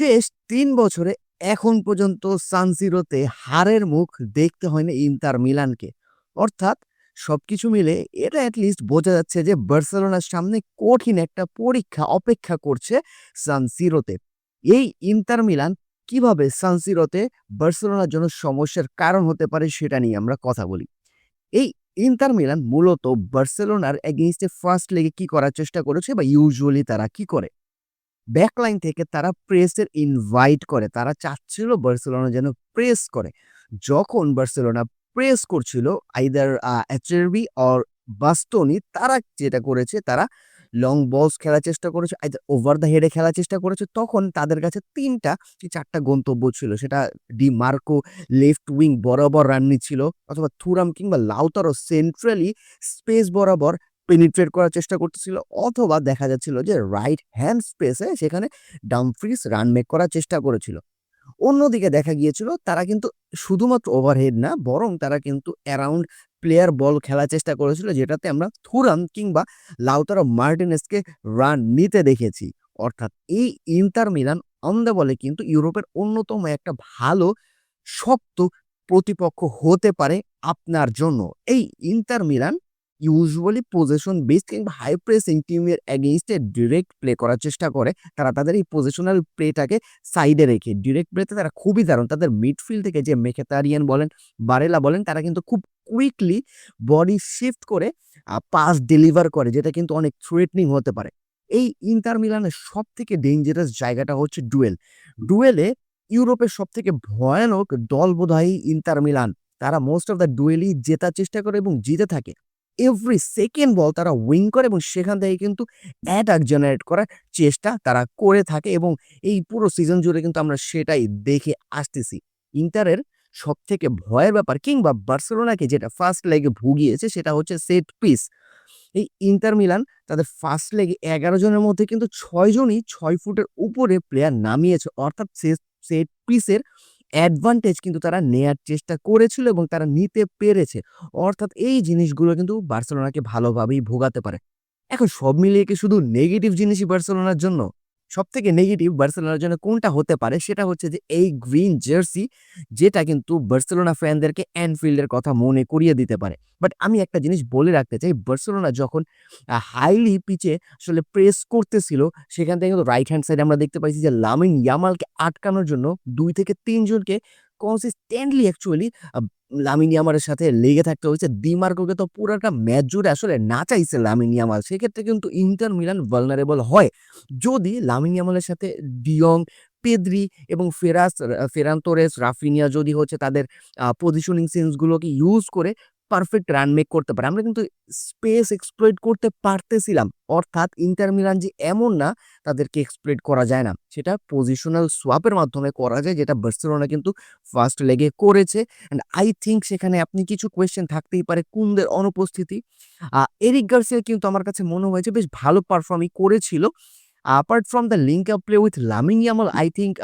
শেষ তিন বছরে এখন পর্যন্ত সানসিরোতে হারের মুখ দেখতে হয়নি ইন্টার মিলানকে। অর্থাৎ সবকিছু মিলে এটা অ্যাটলিস্ট বোঝা যাচ্ছে যে বার্সেলোনার সামনে কঠিন একটা পরীক্ষা অপেক্ষা করছে সানসিরোতে এই ইন্টার মিলান কীভাবে সানসিরোতে বার্সেলোনার জন্য সমস্যার কারণ হতে পারে সেটা নিয়ে আমরা কথা বলি। এই ইন্টার মিলান মূলত বার্সেলোনার এগেইনস্টে ফার্স্ট লেগে কি করার চেষ্টা করেছে বা ইউজুয়ালি তারা কি করে? ব্যাকলাইন থেকে তারা প্রেসের ইনভাইট করে। তারা চাচ্ছিল বার্সেলোনা যেন প্রেস করে। যখন বার্সেলোনা প্রেস করছিল আইদার অ্যাচেরবি অর বাস্তনি তারা যেটা করেছে, তারা লং বলস খেলার চেষ্টা করেছে আইদার ওভার দ্য হেডে খেলার চেষ্টা করেছে। তখন তাদের কাছে তিনটা কি চারটা গন্তব্য ছিল, সেটা ডি মার্কো লেফট উইং বরাবর রান নিচ্ছিল অথবা থুরাম কিংবা লাউতারও সেন্ট্রালি স্পেস বরাবর পেনিট্রেট করার চেষ্টা করতেছিল, অথবা দেখা যাচ্ছিল যে রাইট হ্যান্ড স্পেসে সেখানে ডামফ্রিস রান মেক করার চেষ্টা করেছিল। অন্যদিকে দেখা গিয়েছিল, তারা কিন্তু শুধুমাত্র ওভারহেড না, বরং তারা কিন্তু অ্যারাউন্ড প্লেয়ার বল খেলার চেষ্টা করেছিল, যেটাতে আমরা থুরাম কিংবা লাউতারো মার্টিনেসকে রান নিতে দেখেছি। অর্থাৎ এই ইন্টার মিলান অন দ্য বলে কিন্তু ইউরোপের অন্যতম একটা ভালো, শক্ত প্রতিপক্ষ হতে পারে আপনার জন্য। এই Inter Milan usually position base কিংবা হাই প্রেসিং টিমের এগেইনস্টে ডিরেক্ট প্লে করার চেষ্টা করে। তারা তাদের এই পজিশনাল প্লেটাকে সাইডে রেখে ডিরেক্ট প্লেতে তারা খুবই দারুণ। তাদের মিডফিল্ড থেকে যে মেকেতারিয়ান বলেন বারেলা বলেন, তারা কিন্তু খুব কুইকলি বডি শিফট করে পাস ডেলিভার করে, যেটা কিন্তু অনেক থ্রেটনিং হতে পারে। এই ইন্টার মিলানের সব থেকে ডেঞ্জারাস জায়গাটা হচ্ছে ডুয়েল ডুয়েলে ইউরোপের সব থেকে ভয়ানক দল বোধহয় ইন্টার মিলান তারা মোস্ট অফ দ্য ডুয়েলই জেতার চেষ্টা করে এবং জিতে থাকে। এভরি সেকেন্ড বল তারা উইং করে এবং সেখান থেকে কিন্তু অ্যাটাক জেনারেট করার চেষ্টা তারা করে থাকে এবং এই পুরো সিজন জুড়ে কিন্তু আমরা সেটাই দেখে আসতেছি। ইন্টারের সব থেকে ভয়ের ব্যাপার কিংবা বার্সেলোনাকে যেটা ফার্স্ট লেগে ভুগিয়েছে সেটা হচ্ছে সেট পিস এই ইন্টার মিলান তাদের ফার্স্ট লেগে এগারো জনের মধ্যে কিন্তু ছয় জনই ছয় ফুটের উপরে প্লেয়ার নামিয়েছে। অর্থাৎ সেট পিসের অ্যাডভান্টেজ কিন্তু তারা নেয়ার চেষ্টা করেছিল এবং তারা নিতে পেরেছে। অর্থাৎ এই জিনিসগুলো কিন্তু বার্সেলোনাকে ভালোভাবেই ভোগাতে পারে। এখন সব মিলিয়ে কি শুধু নেগেটিভ জিনিসই বার্সেলোনার জন্য? সব থেকে নেগেটিভ বার্সেলোনার জন্য কোনটা হতে পারে সেটা হচ্ছে যে এই গ্রিন জার্সি যেটা কিন্তু বার্সেলোনা ফ্যানদেরকে অ্যানফিল্ডের কথা মনে করিয়ে দিতে পারে। বাট আমি একটা জিনিস বলে রাখতে চাই, বার্সেলোনা যখন হাইলি পিচে আসলে প্রেস করতেছিল, সেখান থেকে কিন্তু রাইট হ্যান্ড সাইডে আমরা দেখতে পাইছি যে লামিন ইয়ামালকে আটকানোর জন্য দুই থেকে তিনজনকে কনসিস্টেন্টলি অ্যাকচুয়ালি লামিন ইয়ামালের সাথে লেগে থাকতে হয়েছে। দিমার্কোকে তো পুরোটা ম্যাচ জুড়ে আসলে না চাইছে লামিন ইয়ামাল সেক্ষেত্রে কিন্তু ইন্টার মিলান ভালনারেবল হয়। যদি লামিনিয়ামালের সাথে ডিয়ং পেদ্রি এবং ফেরাস ফেরান্তোরেস রাফিনিয়া যদি হচ্ছে তাদের পজিশনিং সেন্সগুলোকে ইউজ করে পারফেক্ট রান মেক করতে পারে। আমরা কিন্তু স্পেস এক্সপ্লয়েট করতে পারতেছিলাম। অর্থাৎ ইন্টার মিলান যে এমন না, তাদেরকে এক্সপ্লয়েট করা যায় না। সেটা পজিশনাল সোয়াপের মাধ্যমে করা যায়, যেটা বার্সেলোনা কিন্তু ফার্স্ট লেগে করেছে। অ্যান্ড আই থিঙ্ক সেখানে আপনি কিছু কোয়েশ্চেন থাকতেই পারে কুন্দের অনুপস্থিতি। এরিক গার্সিয়া কিন্তু আমার কাছে মনে হয়েছে বেশ ভালো পারফর্মই করেছিল। Apart from the link up play with Lamine Yamal I think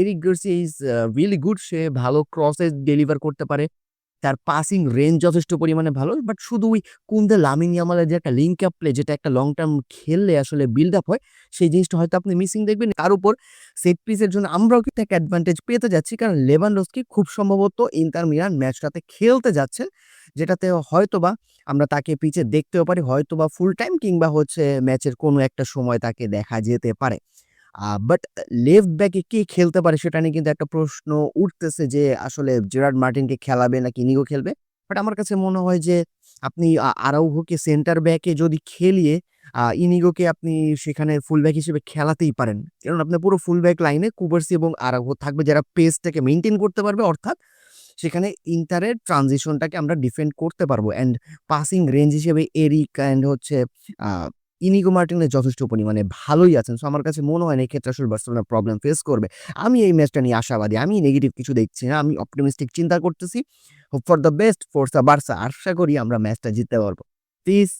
Eric Garcia is really good সে ভালো ক্রসে ডেলিভার করতে পারে। তার পাসিং রেঞ্জ যথেষ্ট পরিমাণে ভালো বাট শুধু ওই কুন্দে লামিন ইয়ামালের যে একটা লিঙ্ক আপ প্লে যেটা একটা লং টার্ম খেললে আসলে বিল্ড আপ হয়, সেই জিনিসটা হয়তো আপনি মিসিং দেখবেন। তার উপর সেট পিসের জন্য আমরাও কিন্তু একটা অ্যাডভান্টেজ পেতে যাচ্ছি, কারণ লেবান লেভানডস্কি খুব সম্ভবত ইন্টার মিরান ম্যাচটাতে খেলতে যাচ্ছেন যেটাতে হয়তোবা আমরা তাকে পিচে দেখতেও পারি, হয়তোবা ফুল টাইম কিংবা হচ্ছে ম্যাচের কোনো একটা সময় তাকে দেখা যেতে পারে। বাট লেফট ব্যাকে কে খেলতে পারে সেটা নিয়ে কিন্তু একটা প্রশ্ন উঠতেছে যে, আসলে জেরার্ড মার্টিনকে খেলাবে নাকি ইনিগো খেলবে? বাট আমার কাছে মনে হয় যে, আপনি আরাউহোকে সেন্টার ব্যাকে যদি খেলিয়ে ইনিগোকে আপনি সেখানে ফুল ব্যাক হিসেবে খেলাতেই পারেন। কারণ আপনার পুরো ফুল ব্যাক লাইনে কুবার্সি এবং আরাউহো থাকবে যারা পেসটাকে মেনটেন করতে পারবে, অর্থাৎ সেখানে ইন্টারের ট্রানজিশনটাকে আমরা ডিফেন্ড করতে পারব। অ্যান্ড পাসিং রেঞ্জ হিসেবে এরিক অ্যান্ড হচ্ছে ইনিগো মার্টিনে যথেষ্ট পরিমাণে ভালোই আছেন। সো আমার কাছে মনে হয় না ক্ষেত্রে আসলে বার্সেলোনা প্রবলেম ফেস করবে। আমি এই ম্যাচটা নিয়ে আশাবাদী। আমি নেগেটিভ কিছু দেখছি না। আমি অপটিমিস্টিক চিন্তা করতেছি। Hope for the best forca Barca আশা করি আমরা ম্যাচটা জিততে পারব। প্লিজ